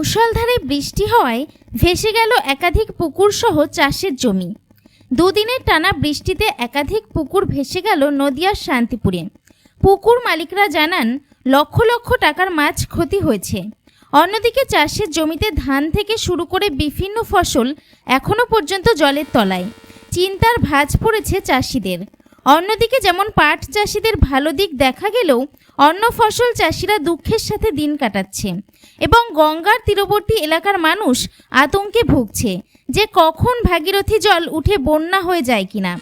মুষলধারে বৃষ্টি হওয়ায় ভেসে গেল একাধিক পুকুরসহ চাষের জমি। দুদিনের টানা বৃষ্টিতে একাধিক পুকুর ভেসে গেল নদিয়ার শান্তিপুরে। পুকুর মালিকরা জানান, লক্ষ লক্ষ টাকার মাছ ক্ষতি হয়েছে। অন্যদিকে চাষের জমিতে ধান থেকে শুরু করে বিভিন্ন ফসল এখনও পর্যন্ত জলের তলায়। চিন্তার ভাঁজ পড়েছে চাষিদের। অন্যদিকে যেমন পাট চাষিদের ভালো দিক দেখা গেলেও অন্য ফসল চাষিরা দুঃখের সাথে দিন কাটাচ্ছে এবং গঙ্গার তীরবর্তী এলাকার মানুষ আতঙ্কে ভুগছে যে কখন ভাগীরথী জল উঠে বন্যা হয়ে যায় কিনা।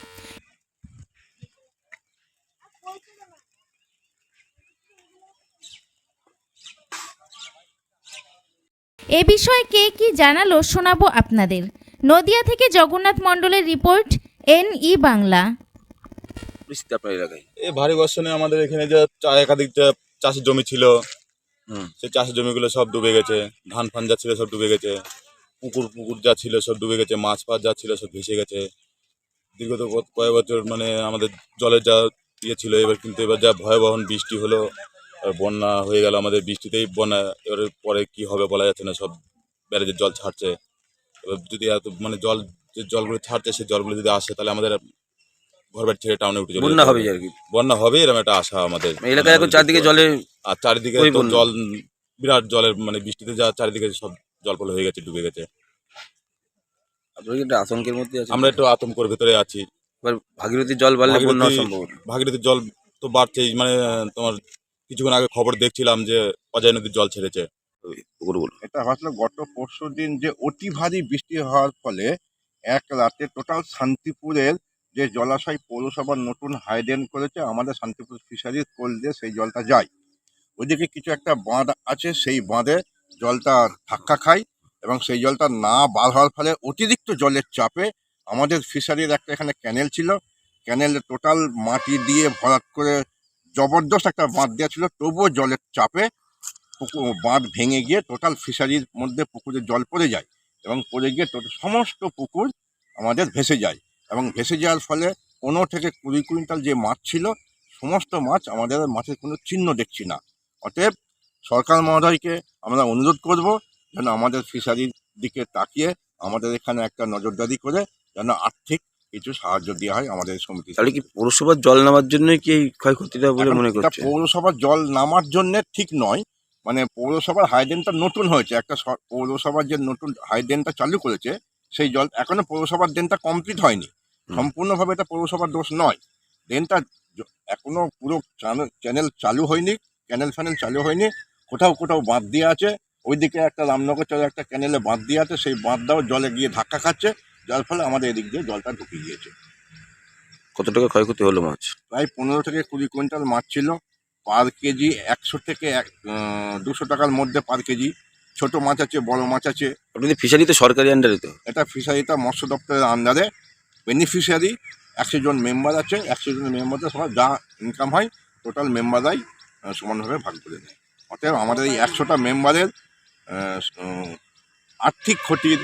এ বিষয়ে কে কি জানালো শোনাবো আপনাদের। নদিয়া থেকে জগন্নাথ মণ্ডলের রিপোর্ট এন ই বাংলা। পরিস্থিতি আপনার এলাকায়? এই ভারী বর্ষণে আমাদের এখানে যে চা একাধিক যে চাষের জমি ছিল হুম। সেই চাষের জমিগুলো সব ডুবে গেছে। ধান ফান যা ছিল সব ডুবে গেছে। পুকুর পুকুর যা ছিল সব ডুবে গেছে। মাছ ফাছ যা ছিল সব ভেসে গেছে। দীর্ঘত কয়েক বছর মানে আমাদের জলের যা ইয়ে ছিল এবার কিন্তু এবার যা ভয়াবহ বৃষ্টি হলো আর বন্যা হয়ে গেল আমাদের বৃষ্টিতেই। বন্যা এবারে পরে কি হবে বলা যাচ্ছে না সব ব্যারেজের জল ছাড়ছে। এবার যদি এত মানে জল যে জলগুলো ছাড়ছে সেই জলগুলো যদি আসে তাহলে আমাদের ঘর বাড়ি ছেড়ে টাউনে উঠে চলে বন্যা হবে আর কি। বন্যা হবে এরকম একটা আশা আমাদের। এলাকায় এখন চারদিকে জলে আর চারিদিকে তো জল বিরাট জলের মানে বৃষ্টিতে যা চারিদিকে সব জলপল হয়ে গেছে ডুবে গেছে। আপনার কি একটা আতঙ্কের মধ্যে আছে আমরা একটু আতঙ্কর ভেতরে আছি। এবার ভাগীরথীর জল বাড়লে বন্যা সম্ভব। ভাগীরথীর জল তো বাড়ছেই মানে তোমার কিছুক্ষণ আগে খবর দেখছিলাম যে অজয় নদীর জল ছেড়েছে। এটা হয়েছিল গত পরশু দিন যে অতি ভারী বৃষ্টি হওয়ার ফলে এক রাতে টোটাল শান্তিপুরের যে জলাশয় পৌরসভার নতুন হাইডেন করেছে, আমাদের শান্তিপুর ফিশারিজ কোল দিয়ে সেই জলটা যায়। ওইদিকে কিছু একটা বাঁধ আছে, সেই বাঁধে জলটা ধাক্কা খায় এবং সেই জলটা না বার হওয়ার ফলে অতিরিক্ত জলের চাপে আমাদের ফিশারির একটা এখানে ক্যানেল ছিল। ক্যানেলে টোটাল মাটি দিয়ে ভরাট করে জবরদস্ত একটা বাঁধ দেওয়া ছিল, তবুও জলের চাপে পুকুর, বাঁধ ভেঙে গিয়ে টোটাল ফিশারির মধ্যে পুকুরে জল পড়ে যায় এবং পড়ে গিয়ে সমস্ত পুকুর আমাদের ভেসে যায়। এবং ভেসে যাওয়ার ফলে পনেরো থেকে কুড়ি কুইন্টাল যে মাছ ছিল সমস্ত মাছ আমাদের মাছের কোনো চিহ্ন দেখছি না অতএব সরকার মহোদয়কে আমরা অনুরোধ করব যেন আমাদের ফিশারির দিকে তাকিয়ে আমাদের এখানে একটা নজরদারি করে যেন আর্থিক কিছু সাহায্য দেওয়া হয় আমাদের সমিতি তাহলে কি পৌরসভার জল নামার জন্যই কি এই ক্ষয়ক্ষতিটা বলে মনে করছে পৌরসভার জল নামার জন্য ঠিক নয় মানে পৌরসভার হাইডেনটা নতুন হয়েছে একটা পৌরসভার যে নতুন হাইডেনটা চালু করেছে সেই জল এখনও পৌরসভার ড্রেনটা কমপ্লিট হয়নি। সম্পূর্ণভাবে এটা পৌরসভার দোষ নয়। ড্রেনটা জ- এখনও পুরো চ্যানেল চালু হয়নি ক্যানেল ফ্যানেল চালু হয়নি কোথাও কোথাও বাঁধ দিয়ে আছে ওইদিকে একটা রামনগর চলে একটা ক্যানেলে বাঁধ দিয়ে আছে সেই বাঁধটাও জলে গিয়ে ধাক্কা খাচ্ছে যার ফলে আমাদের এদিক দিয়ে জলটা ঢুকে গিয়েছে। কত টাকা ক্ষয়ক্ষতি হলো মাছ? প্রায় পনেরো থেকে কুড়ি কুইন্টাল মাছ ছিল পার কেজি একশো থেকে এক দুশো টাকার মধ্যে পার কেজি। ছোট মাছ আছে বড় মাছ আছে। আপনাদের ফিশারি তো সরকারি আন্ডারে তো। এটা ফিশারিটা মৎস্য দপ্তরের আন্ডারে বেনিফিশিয়ারি একশো জন মেম্বার আছে একশো জন মেম্বারদের সবার যা ইনকাম হয় টোটাল মেম্বাররাই সমানভাবে ভাগ করে নেয়। অতএব আমাদের এই একশোটা মেম্বারের আর্থিক ক্ষতির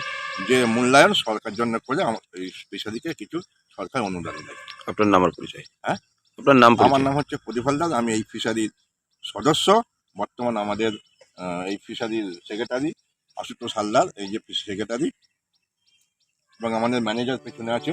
যে মূল্যায়ন সরকার জন্য করে এই ফিশারিকে কিছু সরকার অনুদান দেয়। আপনার নাম আর পরিচয়? হ্যাঁ? আপনার নাম আমার নাম হচ্ছে প্রদীপ হালদার আমি এই ফিশারির সদস্য। বর্তমান আমাদের এই ফিশারির সেক্রেটারি আশুতোষ হালদার এই যে সেক্রেটারি এবং আমাদের ম্যানেজার পেছনে আছে